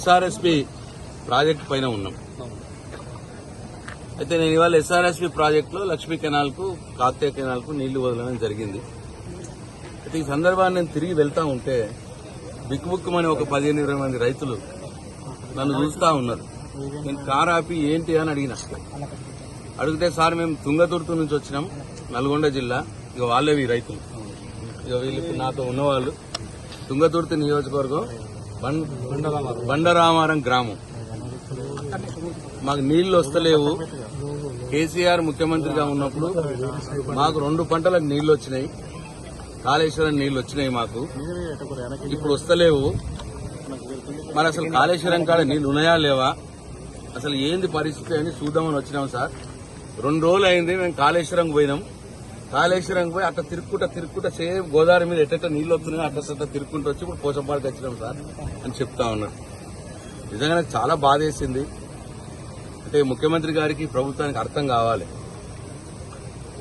SRSP project పైన ఉన్నాం. అయితే నేను ఇవాళ ఎస్ఆర్ఎస్పి ప్రాజెక్టులో లక్ష్మీ కెనాల్కు కాకతీయ కెనాల్కు నీళ్ళు వదలడం జరిగింది. అయితే ఈ సందర్భాన్ని నేను తిరిగి వెళ్తా ఉంటే బిక్కుబుక్కుమని ఒక పదిహేను ఇరవై మంది రైతులు నన్ను చూస్తూ ఉన్నారు. నేను కారు ఆపి ఏంటి అని అడిగిన. అడిగితే సార్ మేము తుంగతుర్తు నుంచి వచ్చినాం నల్గొండ జిల్లా. ఇక వాళ్ళేవి రైతులు. ఇక వీళ్ళు నాతో ఉన్నవాళ్ళు. తుంగతుర్తి నియోజకవర్గం బండరామారం గ్రామం. మాకు నీళ్ళు వస్తలేవు. కేసీఆర్ ముఖ్యమంత్రిగా ఉన్నప్పుడు మాకు రెండు పంటలకు నీళ్ళు వచ్చినాయి. కాళేశ్వరం నీళ్ళు వచ్చినాయి మాకు. ఇప్పుడు వస్తలేవు. మరి అసలు కాళేశ్వరం కాడ నీళ్ళు ఉన్నాయా లేవా? అసలు ఏంది పరిస్థితి అని చూద్దామని వచ్చినాం సార్. రెండు రోజులు అయింది మేము కాళేశ్వరం పోయినాం. కాళేశ్వరం పోయి అట్లా తిరుక్కుంటా తిరుక్కుంటా సేమ్ గోదావరి మీద ఎట్ట నీళ్ళు వస్తున్నాయో అట్లా అట్లా తిరుక్కుంటూ వచ్చి ఇప్పుడు పోచంపాడికి వచ్చినాం సార్ అని చెప్తా ఉన్నారు నిజంగా నాకు చాలా బాధేసింది. అంటే ముఖ్యమంత్రి గారికి ప్రభుత్వానికి అర్థం కావాలి.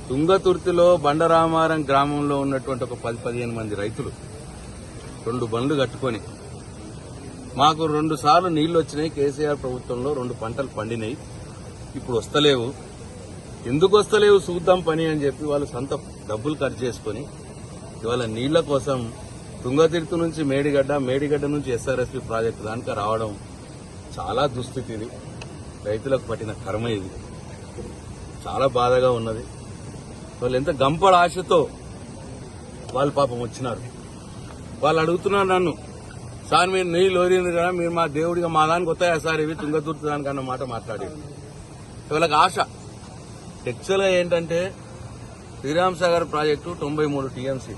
తుంగతుర్తిలో బండరామారం గ్రామంలో ఉన్నటువంటి ఒక పది పదిహేను మంది రైతులు రెండు బండ్లు కట్టుకొని మాకు రెండు సార్లు నీళ్ళు వచ్చినాయి. కేసీఆర్ ప్రభుత్వంలో రెండు పంటలు పండినాయి. ఇప్పుడు వస్తలేవు. ఎందుకు వస్తలేవు చూద్దాం పని అని చెప్పి వాళ్ళు సొంత డబ్బులు ఖర్చు చేసుకుని ఇవాళ నీళ్ళ కోసం తుంగతిర్తి నుంచి మేడిగడ్డ మేడిగడ్డ నుంచి ఎస్ఆర్ఎస్పి ప్రాజెక్టు దానికి రావడం చాలా దుస్థితి ఇది. రైతులకు పట్టిన కర్మ ఇది. చాలా బాధగా ఉన్నది. వాళ్ళు ఎంత గంపడ ఆశతో వాళ్ళు పాపం వచ్చినారు. వాళ్ళు అడుగుతున్నారు నన్ను సార్ మీరు నీళ్ళు ఓరింది కదా మీరు మా దేవుడిగా మా దానికి వస్తాయా సార్? ఇవి తుంగతుర్తి దానికి అన్న మాట మాట్లాడేది. వాళ్ళకి ఆశ యాక్చువల్గా ఏంటంటే శ్రీరామ్ సాగర్ ప్రాజెక్టు తొంభై మూడు టీఎంసీ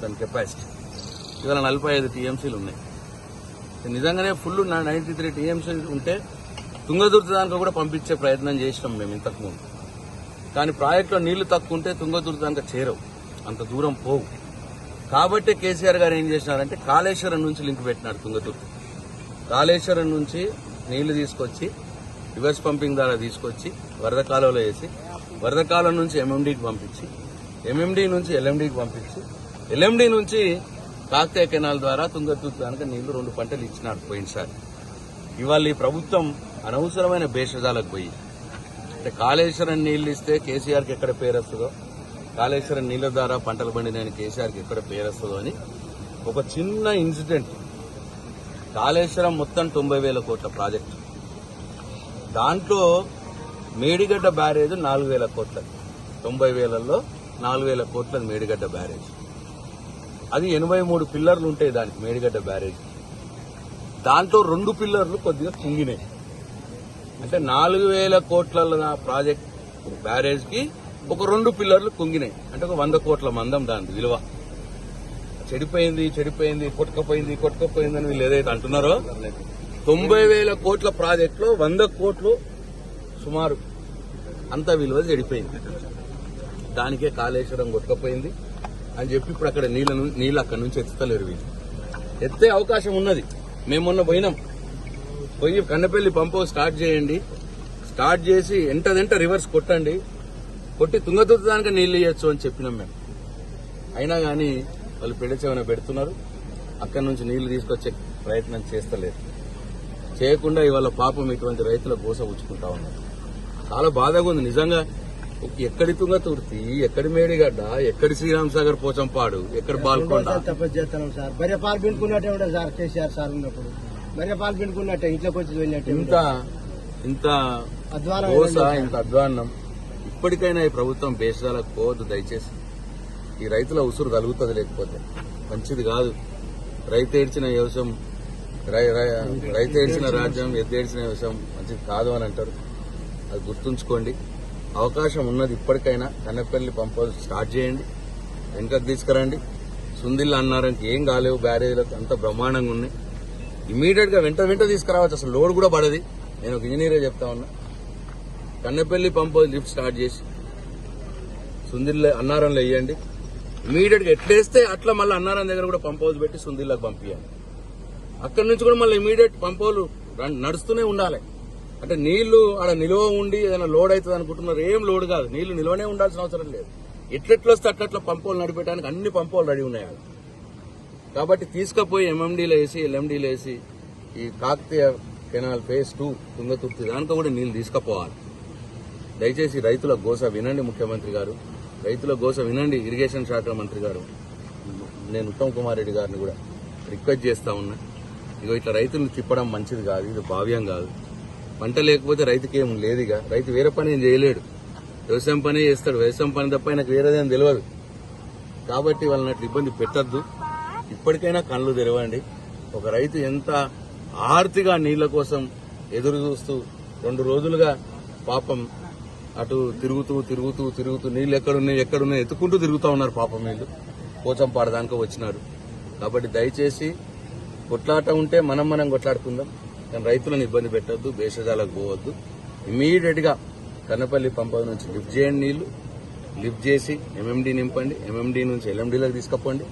దాని కెపాసిటీ ఇవాళ నలభై ఐదు టీఎంసీలు ఉన్నాయి. నిజంగానే ఫుల్ నైన్టీ త్రీ టీఎంసీ ఉంటే తుంగతుర్తి దానికి కూడా పంపించే ప్రయత్నం చేసినాం మేము ఇంతకుముందు. కానీ ప్రాజెక్టులో నీళ్ళు తక్కువ ఉంటే తుంగతుర్తి దానికి చేరవు. అంత దూరం పోవు. కాబట్టి కేసీఆర్ గారు ఏం చేసినారంటే కాళేశ్వరం నుంచి లింక్ పెట్టినారు తుంగతుర్తి కాళేశ్వరం నుంచి నీళ్ళు తీసుకొచ్చి రివర్స్ పంపింగ్ ద్వారా తీసుకొచ్చి వరద కాలువలో వేసి వరద కాలం నుంచి ఎంఎండీకి పంపించి ఎంఎండీ నుంచి ఎల్ఎండీకి పంపించి ఎల్ఎండీ నుంచి కాకతీయ కెనాల్ ద్వారా తుంగతుర్తి నీళ్ళు రెండు పంటలు ఇచ్చినారు పోయినసారి. ఇవాళ ఈ ప్రభుత్వం అనవసరమైన భేషజాలకు పోయి అంటే కాళేశ్వరం నీళ్ళు ఇస్తే కేసీఆర్కి ఎక్కడ పేరు వస్తుందో కాళేశ్వరం నీళ్ళ ద్వారా పంటలు పండిన కేసీఆర్కి ఎక్కడ పేరు వస్తుందో అని ఒక చిన్న ఇన్సిడెంట్. కాళేశ్వరం మొత్తం తొంభై వేల కోట్ల ప్రాజెక్టు. దాంట్లో మేడిగడ్డ బ్యారేజ్ నాలుగు వేల కోట్ల తొంభై వేలలో నాలుగు వేల కోట్ల మేడిగడ్డ బ్యారేజ్. అది ఎనభై మూడు పిల్లర్లు ఉంటాయి దానికి మేడిగడ్డ బ్యారేజ్. దాంట్లో రెండు పిల్లర్లు కొద్దిగా కుంగినాయి. అంటే నాలుగు వేల కోట్ల నా ప్రాజెక్ట్ బ్యారేజ్కి ఒక రెండు పిల్లర్లు కుంగినాయి. అంటే ఒక వంద కోట్ల మందం దాని విలువ. చెడిపోయింది చెడిపోయింది కొట్టుకపోయింది కొట్టుకపోయింది అని వీళ్ళు ఏదైతే అంటున్నారో తొంభై వేల కోట్ల ప్రాజెక్టులో వంద కోట్లు సుమారు అంత విలువ చెడిపోయింది. దానికే కాళేశ్వరం కొట్టుకపోయింది అని చెప్పి ఇప్పుడు అక్కడ నీళ్ళను నీళ్ళు అక్కడి నుంచి ఎత్తుతలేరు వీళ్ళు. ఎత్తే అవకాశం ఉన్నది. మేము మొన్న పోయినాం. పోయి కన్నపల్లి పంపు స్టార్ట్ చేయండి. స్టార్ట్ చేసి ఎంటదెంట రివర్స్ కొట్టండి. కొట్టి తుంగతుర్తి దానికి నీళ్ళు ఇవ్వచ్చు అని చెప్పినాం మేము. అయినా కానీ వాళ్ళు పెడచేమైనా పెడుతున్నారు. అక్కడి నుంచి నీళ్ళు తీసుకొచ్చే ప్రయత్నం చేస్తలేదు. చేయకుండా ఇవాళ పాపం ఇటువంటి రైతుల గోస ఉచ్చుకుంటా ఉన్నారు. చాలా బాధగా ఉంది. నిజంగా ఎక్కడి తుంగతుర్తి ఎక్కడి మేడిగడ్డ ఎక్కడి శ్రీరామ్ సాగర్ పోచంపాడు ఎక్కడి బాల్కొండ? తపస్సు చేస్తున్నాం సార్. బర్రె పాలు పిండుకున్నట్టే ఉంటుంది సార్ కేసీఆర్ సార్ ఉన్నప్పుడు. బర్రె పాలు పిండుకున్నట్టే ఇంట్లోకి వచ్చి వెళ్ళినట్టే ఇంత ఇంత అధ్వానం దోశ ఇంత అధ్వాన్నం ఇప్పటికైనా ఈ ప్రభుత్వం బేసాలకు పోవద్దు దయచేసి. ఈ రైతుల ఉసురు కలుగుతుంది లేకపోతే. మంచిది కాదు. రైతు ఏడ్చిన వ్యవసాయం రైతు ఏడ్చిన రాజ్యం ఎద్దేడ్చిన వ్యవసాయం మంచిది కాదు అని అంటారు. అది గుర్తుంచుకోండి. అవకాశం ఉన్నది ఇప్పటికైనా కన్నెపల్లి పంప స్టార్ట్ చేయండి. వెనుకకు తీసుకురండి. సుందిల్లు అన్నారంటే ఏం కాలేవు బ్యారేజ్లకు అంత బ్రహ్మాండంగా ఉన్నాయి. ఇమీడియట్గా వెంట వెంట తీసుకురావచ్చు. అసలు లోడ్ కూడా పడది. నేను ఒక ఇంజనీరే చెప్తా ఉన్నా. కన్నెపల్లి పంప్ లిఫ్ట్ స్టార్ట్ చేసి సుందిల్ అన్నారంలో వేయండి ఇమీడియట్గా ఎట్లేస్తే అట్లా మళ్ళీ అన్నారం దగ్గర కూడా పంప్ హౌస్ పెట్టి సుందిల్లకు పంపించాలి అక్కడి నుంచి కూడా మళ్ళీ ఇమీడియట్ పంప్ హౌలు నడుస్తూనే ఉండాలి. అంటే నీళ్ళు ఆడ నిలువ ఉండి ఏదైనా లోడ్ అవుతుంది అనుకుంటున్నారు ఏం లోడ్ కాదు. నీళ్ళు నిలువనే ఉండాల్సిన అవసరం లేదు. ఎట్లెట్లు వస్తే అట్లట్లా పంపులు నడిపేయడానికి అన్ని పంపులు రెడీ ఉన్నాయి కాబట్టి తీసుకుపోయి ఎంఎండీలో వేసి ఎల్ఎండీలో వేసి ఈ Kakatiya canal phase two Thungathurthi దాంట్లో కూడా నీళ్ళు తీసుకుపోవాలి. దయచేసి రైతుల గోస వినండి ముఖ్యమంత్రి గారు. రైతుల గోస వినండి ఇరిగేషన్ శాఖ మంత్రి గారు. నేను ఉత్తమ్ కుమార్ రెడ్డి గారిని కూడా రిక్వెస్ట్ చేస్తా ఉన్నా. ఇగో ఇట్లా రైతులను తిప్పడం మంచిది కాదు ఇది భావ్యం కాదు. పంట లేకపోతే రైతుకి ఏం ఇక రైతు వేరే పని ఏం చేయలేడు. వ్యవసాయం పని చేస్తాడు. వ్యవసాయం పని తప్ప ఆయనకు వేరేదేం తెలియదు కాబట్టి వాళ్ళని అట్లా ఇబ్బంది పెట్టద్దు. ఇప్పటికైనా కళ్ళు తెరవండి. ఒక రైతు ఎంత ఆర్తిగా నీళ్ళ కోసం ఎదురు చూస్తూ రెండు రోజులుగా పాపం అటు తిరుగుతూ తిరుగుతూ తిరుగుతూ నీళ్ళు ఎక్కడున్నాయి ఎక్కడున్నాయి ఎత్తుకుంటూ తిరుగుతూ ఉన్నారు పాపం వీళ్ళు. పోచంపాడు దానికో వచ్చినారు. కాబట్టి దయచేసి కొట్లాట ఉంటే మనం మనం కొట్లాడుకుందాం. కానీ రైతులను ఇబ్బంది పెట్టొద్దు భేషజాలకు పోవద్దు. ఇమీడియట్గా కన్నపల్లి పంప నుంచి లిఫ్ట్ చేయండి నీళ్ళు. లిఫ్ట్ చేసి ఎంఎండి నింపండి. ఎంఎండి నుంచి ఎల్ఎండీలోకి తీసుకపోండి.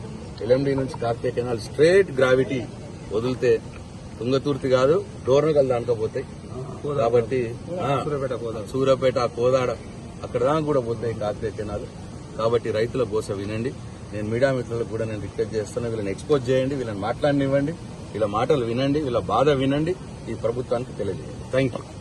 ఎల్ఎండి నుంచి కార్తీక కెనాల్ స్ట్రేట్ గ్రావిటీ వదిలితే తుంగతూర్తి కాదు డోర్నకల్ దానికపోతాయి. కాబట్టి సూర్యాపేట కోదాడ అక్కడ దాకా కూడా పోతాయి కార్తీక కెనాల్ కాబట్టి రైతుల గోస వినండి. నేను మీడియా మిత్రులకు కూడా నేను రిక్వెస్ట్ చేస్తున్నా వీళ్ళని ఎక్స్పోజ్ చేయండి వీళ్ళని మాట్లాడనివ్వండి. వీళ్ళ మాటలు వినండి వీళ్ళ బాధ వినండి. ఈ ప్రభుత్వానికి తెలియజేయండి. Thank you